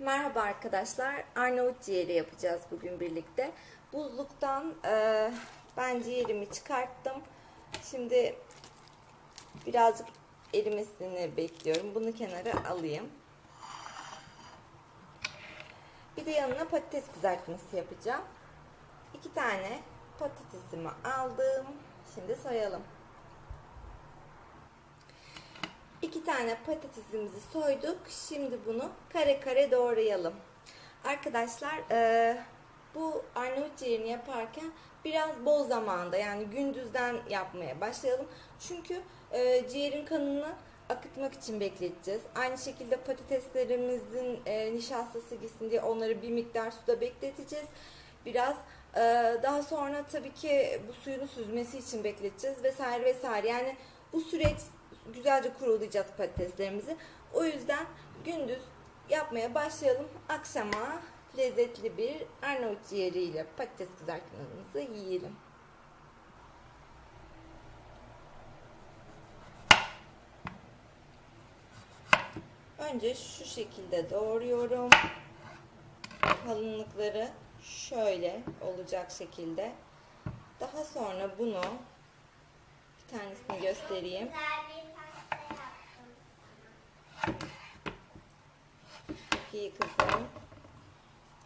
Merhaba arkadaşlar. Arnavut ciğeri yapacağız bugün birlikte. Buzluktan e, ben ciğerimi çıkarttım. Şimdi birazcık erimesini bekliyorum. Bunu kenara alayım. Bir de yanına patates kızartması yapacağım. İki tane patatesimi aldım. Şimdi soyalım. İki tane patatesimizi soyduk. Şimdi bunu kare kare doğrayalım. Arkadaşlar e, bu Arnavut ciğerini yaparken biraz bol zamanda yani gündüzden yapmaya başlayalım. Çünkü e, ciğerin kanını akıtmak için bekleteceğiz. Aynı şekilde patateslerimizin e, nişastası gitsin diye onları bir miktar suda bekleteceğiz. Biraz e, daha sonra tabii ki bu suyunu süzmesi için bekleteceğiz vesaire vesaire. Yani bu süreç güzelce kurulayacağız patateslerimizi. O yüzden gündüz yapmaya başlayalım. Akşama lezzetli bir Arnavut ciğeriyle patates kızartmamızı yiyelim. Önce şu şekilde doğruyorum. Kalınlıkları şöyle olacak şekilde. Daha sonra bunu bir tanesini göstereyim. Güzel bir pasta yaptım. Çok iyi kızım.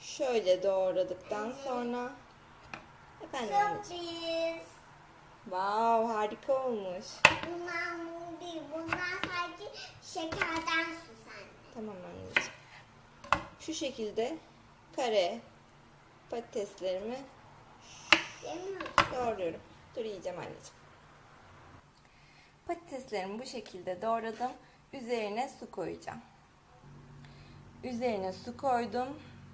Şöyle doğradıktan sonra efendim anneciğim. Wow, harika olmuş. Bunlar mum değil. Bunlar sadece şekerden sus anne. Tamam anneciğim. Şu şekilde kare patateslerimi doğruyorum. Dur yiyeceğim anneciğim. Patateslerimi bu şekilde doğradım. Üzerine su koyacağım. Üzerine su koydum.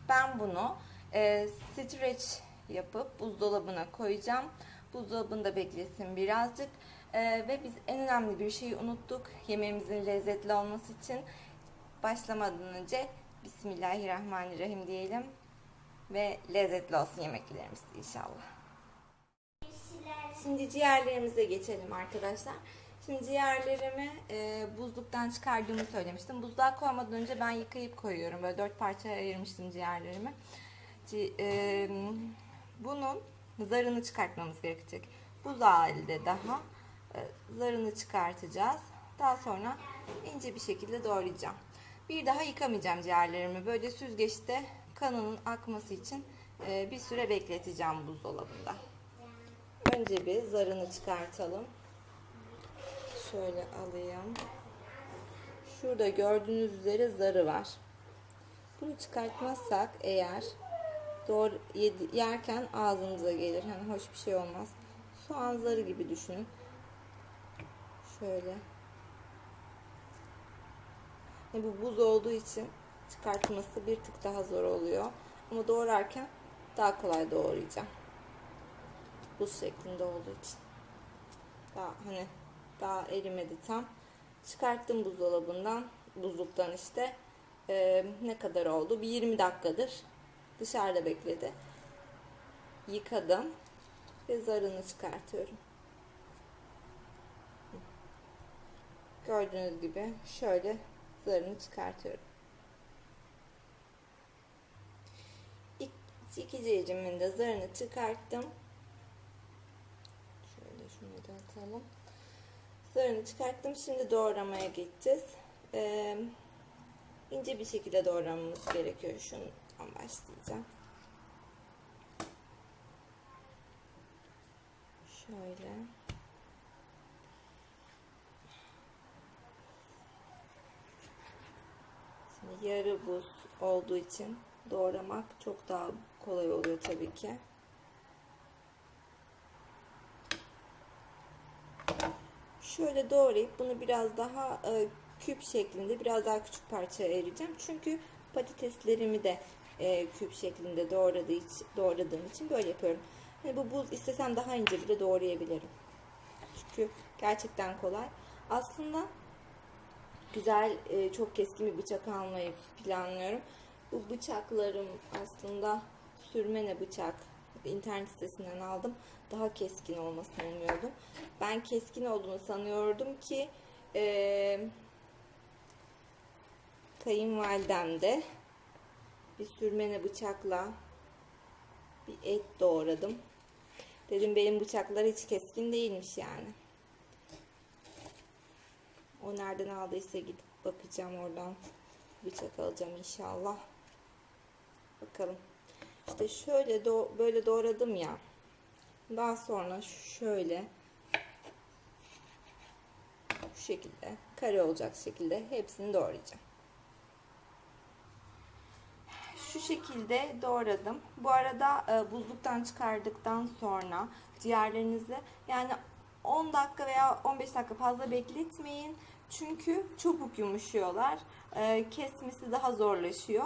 Ben bunu e, streç yapıp buzdolabına koyacağım. Buzdolabında beklesin birazcık. E, ve biz en önemli bir şeyi unuttuk. Yemeğimizin lezzetli olması için başlamadan önce Bismillahirrahmanirrahim diyelim. Ve lezzetli olsun yemeklerimiz inşallah. Şimdi ciğerlerimize geçelim arkadaşlar. Şimdi ciğerlerimi e, buzluktan çıkardığımı söylemiştim. Buzluğa koymadan önce ben yıkayıp koyuyorum. Böyle dört parçaya ayırmıştım ciğerlerimi. Ci- e, bunun zarını çıkartmamız gerekecek. Buz halde daha e, zarını çıkartacağız. Daha sonra ince bir şekilde doğrayacağım. Bir daha yıkamayacağım ciğerlerimi. Böyle süzgeçte kanının akması için e, bir süre bekleteceğim buzdolabında. Önce bir zarını çıkartalım. Şöyle alayım. Şurada gördüğünüz üzere zarı var. Bunu çıkartmazsak eğer doğru yedi- yerken ağzımıza gelir. Hani hoş bir şey olmaz. Soğan zarı gibi düşünün. Şöyle. Yani bu buz olduğu için çıkartması bir tık daha zor oluyor. Ama doğrarken daha kolay doğrayacağım buz şeklinde olduğu için. Daha hani daha erimedi tam. Çıkarttım buzdolabından, buzluktan işte. Ee, ne kadar oldu? Bir 20 dakikadır dışarıda bekledi. Yıkadım ve zarını çıkartıyorum. Gördüğünüz gibi şöyle zarını çıkartıyorum. İk, iki cicimin de zarını çıkarttım. Şöyle şunu da atalım. Zarını çıkarttım. Şimdi doğramaya geçeceğiz. Ee, ince bir şekilde doğramamız gerekiyor. Şundan başlayacağım. Şöyle. Şimdi yarı buz olduğu için doğramak çok daha kolay oluyor tabii ki. Şöyle doğrayıp bunu biraz daha e, küp şeklinde biraz daha küçük parçaya ayıracağım. Çünkü patateslerimi de e, küp şeklinde doğradığı için, doğradığım için böyle yapıyorum. Hani bu buz istesem daha ince bile doğrayabilirim. Çünkü gerçekten kolay. Aslında güzel e, çok keskin bir bıçak almayı planlıyorum. Bu bıçaklarım aslında sürmene bıçak internet sitesinden aldım. Daha keskin olmasını umuyordum. Ben keskin olduğunu sanıyordum ki e, kayınvalidem de bir sürmene bıçakla bir et doğradım. Dedim benim bıçaklar hiç keskin değilmiş yani. O nereden aldıysa gidip bakacağım oradan. Bıçak alacağım inşallah. Bakalım. İşte şöyle do- böyle doğradım ya. Daha sonra şöyle şu şekilde kare olacak şekilde hepsini doğrayacağım. Şu şekilde doğradım. Bu arada e, buzluktan çıkardıktan sonra ciğerlerinizi yani 10 dakika veya 15 dakika fazla bekletmeyin. Çünkü çabuk yumuşuyorlar. E, kesmesi daha zorlaşıyor.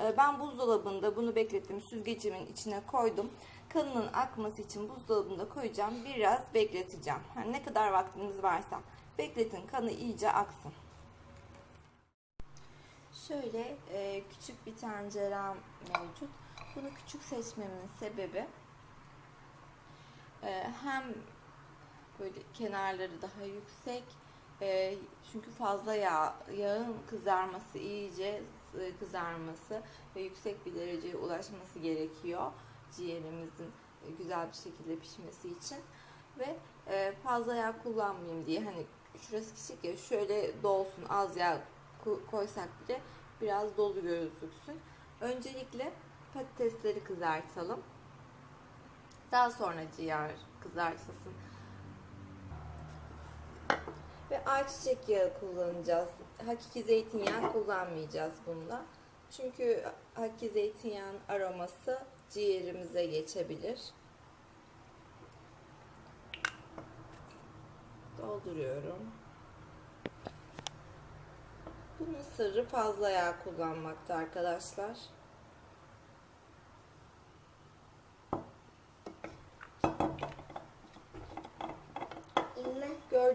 E, ben buzdolabında bunu beklettim. Süzgecimin içine koydum. Kanının akması için buzdolabında koyacağım. Biraz bekleteceğim. Yani ne kadar vaktiniz varsa bekletin kanı iyice aksın. Şöyle e, küçük bir tencerem mevcut. Bunu küçük seçmemin sebebi e, hem böyle kenarları daha yüksek e, çünkü fazla yağ, yağın kızarması iyice e, kızarması ve yüksek bir dereceye ulaşması gerekiyor ciğerimizin e, güzel bir şekilde pişmesi için ve e, fazla yağ kullanmayayım diye hani şurası küçük ya şöyle dolsun az yağ ko- koysak bile biraz dolu gözüksün. Öncelikle patatesleri kızartalım. Daha sonra ciğer kızartılsın. Ve ayçiçek yağı kullanacağız. Hakiki zeytinyağı kullanmayacağız bunda. Çünkü hakiki zeytinyağının aroması ciğerimize geçebilir. Dolduruyorum. Bunun sırrı fazla yağ kullanmakta arkadaşlar.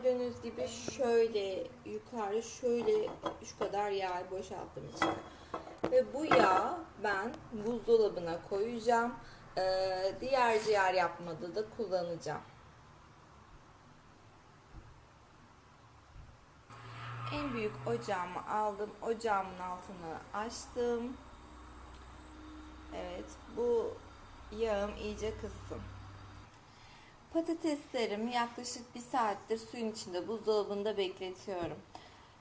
Gördüğünüz gibi şöyle yukarı şöyle şu kadar yağ boşalttım içine. Ve bu yağı ben buzdolabına koyacağım. Ee, diğer ciğer yapmada da kullanacağım. En büyük ocağımı aldım. Ocağımın altını açtım. Evet, bu yağım iyice kızsın. Patateslerimi yaklaşık bir saattir suyun içinde buzdolabında bekletiyorum.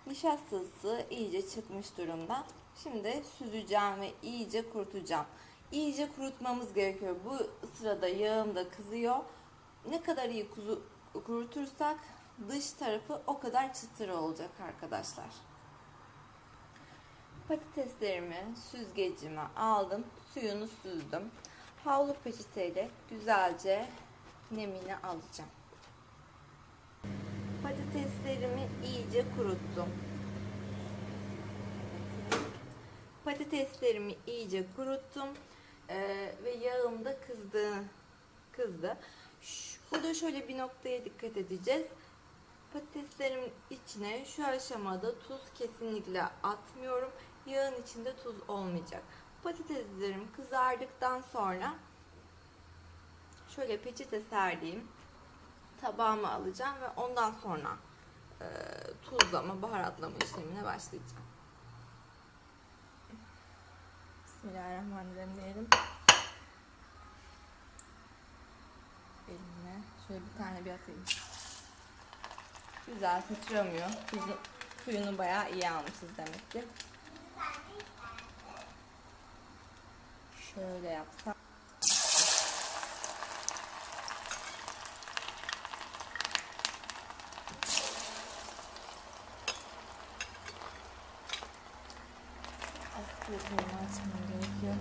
Nişastası iyice çıkmış durumda. Şimdi süzeceğim ve iyice kurutacağım. İyice kurutmamız gerekiyor. Bu sırada yağım da kızıyor. Ne kadar iyi kuzu, kurutursak dış tarafı o kadar çıtır olacak arkadaşlar. Patateslerimi süzgecime aldım. Suyunu süzdüm. Havlu peçeteyle güzelce nemini alacağım. Patateslerimi iyice kuruttum. Patateslerimi iyice kuruttum Ee, ve yağım da kızdı. Kızdı. Ş- Burada şöyle bir noktaya dikkat edeceğiz. Patateslerimin içine şu aşamada tuz kesinlikle atmıyorum. Yağın içinde tuz olmayacak. Patateslerim kızardıktan sonra şöyle peçete serdiğim tabağıma alacağım ve ondan sonra e, tuzlama, baharatlama işlemine başlayacağım. Bismillahirrahmanirrahim diyelim. Elimle şöyle bir tane bir atayım. Güzel sıçramıyor. Tuzu, suyunu bayağı iyi almışız demek ki. Şöyle yapsam. Aslında açmam gerekiyor.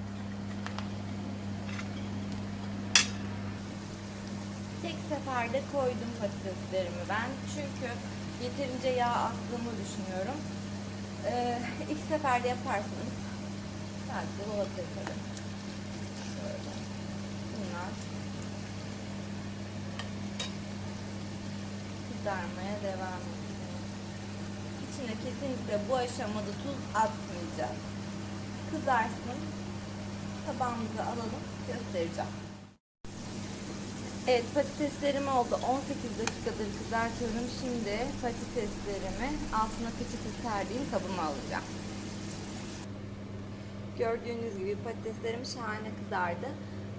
Tek seferde koydum patateslerimi ben. Çünkü yeterince yağ attığımı düşünüyorum. Ee, ilk seferde yaparsanız sadece olabilir tabii. Şöyle. Bunlar kızarmaya devam ediyor. İçine kesinlikle bu aşamada tuz atmayacağız. Kızarsın. Tabağımıza alalım. Göstereceğim. Evet patateslerim oldu. 18 dakikadır kızartıyorum. Şimdi patateslerimi altına peçete serdiğim kabıma alacağım. Gördüğünüz gibi patateslerim şahane kızardı.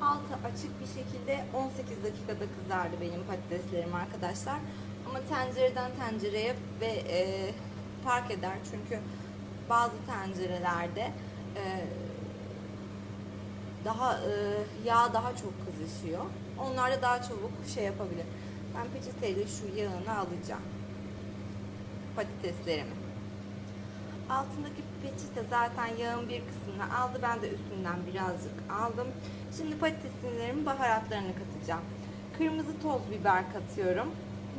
Altı açık bir şekilde 18 dakikada kızardı benim patateslerim arkadaşlar. Ama tencereden tencereye ve e, fark eder çünkü bazı tencerelerde e, daha e, yağ daha çok kızışıyor. Onlar da daha çabuk şey yapabilir. Ben peçeteyle şu yağını alacağım. Patateslerimi. Altındaki peçete zaten yağın bir kısmını aldı. Ben de üstünden birazcık aldım. Şimdi patateslerin baharatlarını katacağım. Kırmızı toz biber katıyorum.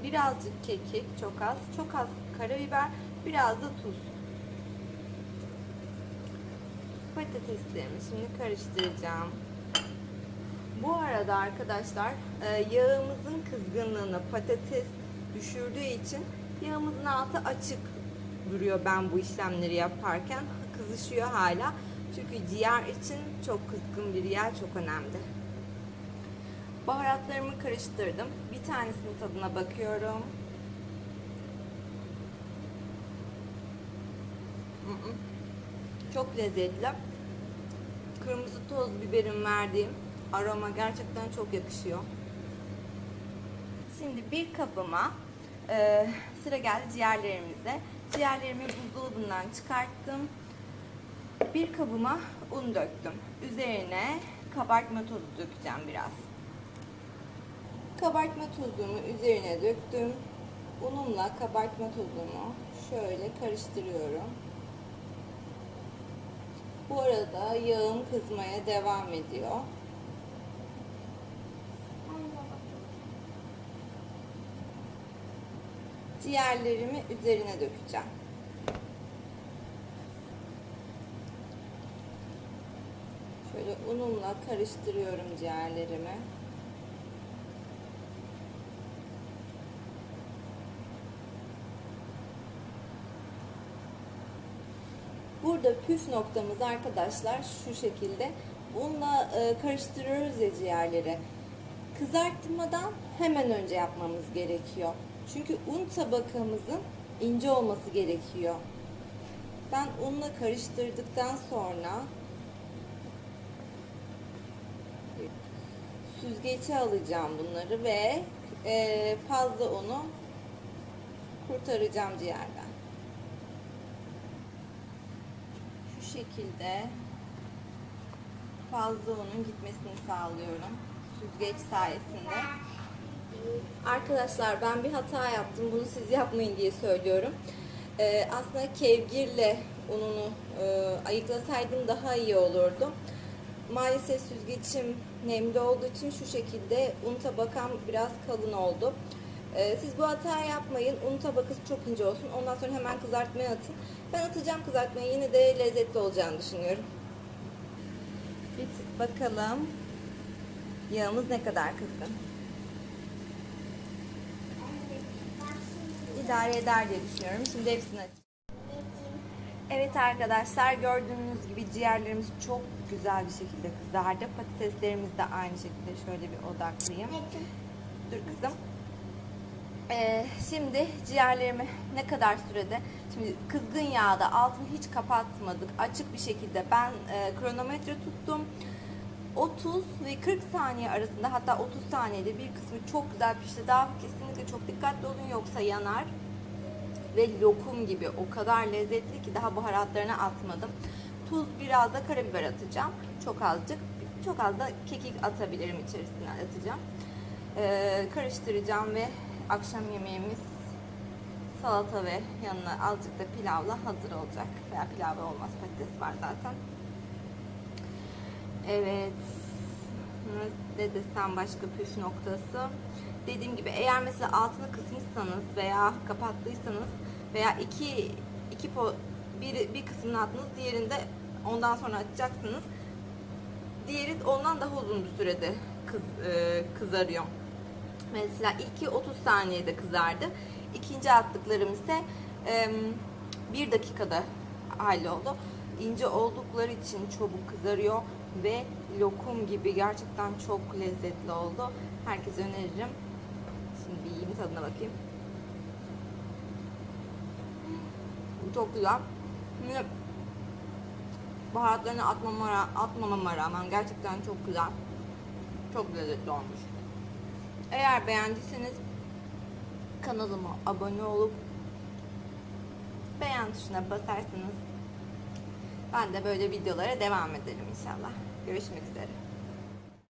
Birazcık kekik, çok az. Çok az karabiber, biraz da tuz. Patateslerimi şimdi karıştıracağım. Bu arada arkadaşlar e, yağımızın kızgınlığını patates düşürdüğü için yağımızın altı açık duruyor ben bu işlemleri yaparken. Kızışıyor hala. Çünkü ciğer için çok kızgın bir yer çok önemli. Baharatlarımı karıştırdım. Bir tanesinin tadına bakıyorum. Mm-mm. Çok lezzetli. Kırmızı toz biberin verdiği aroma gerçekten çok yakışıyor. Şimdi bir kabıma e, sıra geldi ciğerlerimize. Ciğerlerimi buzdolabından çıkarttım. Bir kabıma un döktüm. Üzerine kabartma tozu dökeceğim biraz. Kabartma tozumu üzerine döktüm. Unumla kabartma tozumu şöyle karıştırıyorum. Bu arada yağım kızmaya devam ediyor. Ciğerlerimi üzerine dökeceğim. Şöyle unumla karıştırıyorum ciğerlerimi. Burada püf noktamız arkadaşlar şu şekilde. Unla e, karıştırıyoruz ya ciğerleri. Kızartmadan hemen önce yapmamız gerekiyor. Çünkü un tabakamızın ince olması gerekiyor. Ben unla karıştırdıktan sonra süzgece alacağım bunları ve e, fazla unu kurtaracağım ciğerden. Şu şekilde fazla unun gitmesini sağlıyorum süzgeç sayesinde. Arkadaşlar ben bir hata yaptım. Bunu siz yapmayın diye söylüyorum. Ee, aslında kevgirle ununu e, ayıklasaydım daha iyi olurdu. Maalesef süzgeçim nemli olduğu için şu şekilde un tabakam biraz kalın oldu. Ee, siz bu hatayı yapmayın. Un tabakası çok ince olsun. Ondan sonra hemen kızartmaya atın. Ben atacağım kızartmaya. Yine de lezzetli olacağını düşünüyorum. Bir bakalım. Yağımız ne kadar kızgın. İdare eder diye düşünüyorum. Şimdi hepsini açayım. Evet arkadaşlar gördüğünüz gibi ciğerlerimiz çok güzel bir şekilde kızardı. Patateslerimiz de aynı şekilde şöyle bir odaklayayım. Dur kızım. Ee, şimdi ciğerlerimi ne kadar sürede? Şimdi kızgın yağda altını hiç kapatmadık. Açık bir şekilde ben e, kronometre tuttum. 30 ve 40 saniye arasında hatta 30 saniyede bir kısmı çok güzel pişti. Daha kesinlikle çok dikkatli olun yoksa yanar. Ve lokum gibi o kadar lezzetli ki daha baharatlarını atmadım. Tuz biraz da karabiber atacağım. Çok azıcık. Çok az da kekik atabilirim içerisine atacağım. Ee, karıştıracağım ve akşam yemeğimiz salata ve yanına azıcık da pilavla hazır olacak. Veya pilavla olmaz patates var zaten. Evet. Ne desem başka püf noktası. Dediğim gibi eğer mesela altını kısmışsanız veya kapattıysanız veya iki, iki po, bir, bir kısmını attınız diğerinde ondan sonra açacaksınız. Diğeri ondan daha uzun bir sürede kız, e, kızarıyor. Mesela ilki 30 saniyede kızardı. İkinci attıklarım ise e, bir dakikada halloldu. İnce oldukları için çabuk kızarıyor ve lokum gibi gerçekten çok lezzetli oldu. Herkese öneririm. Şimdi bir yiyeyim tadına bakayım. Çok güzel. Şimdi baharatlarını atmama, atmamama rağmen gerçekten çok güzel. Çok lezzetli olmuş. Eğer beğendiyseniz kanalıma abone olup beğen tuşuna basarsanız ben de böyle videolara devam ederim inşallah. Görüşmek üzere.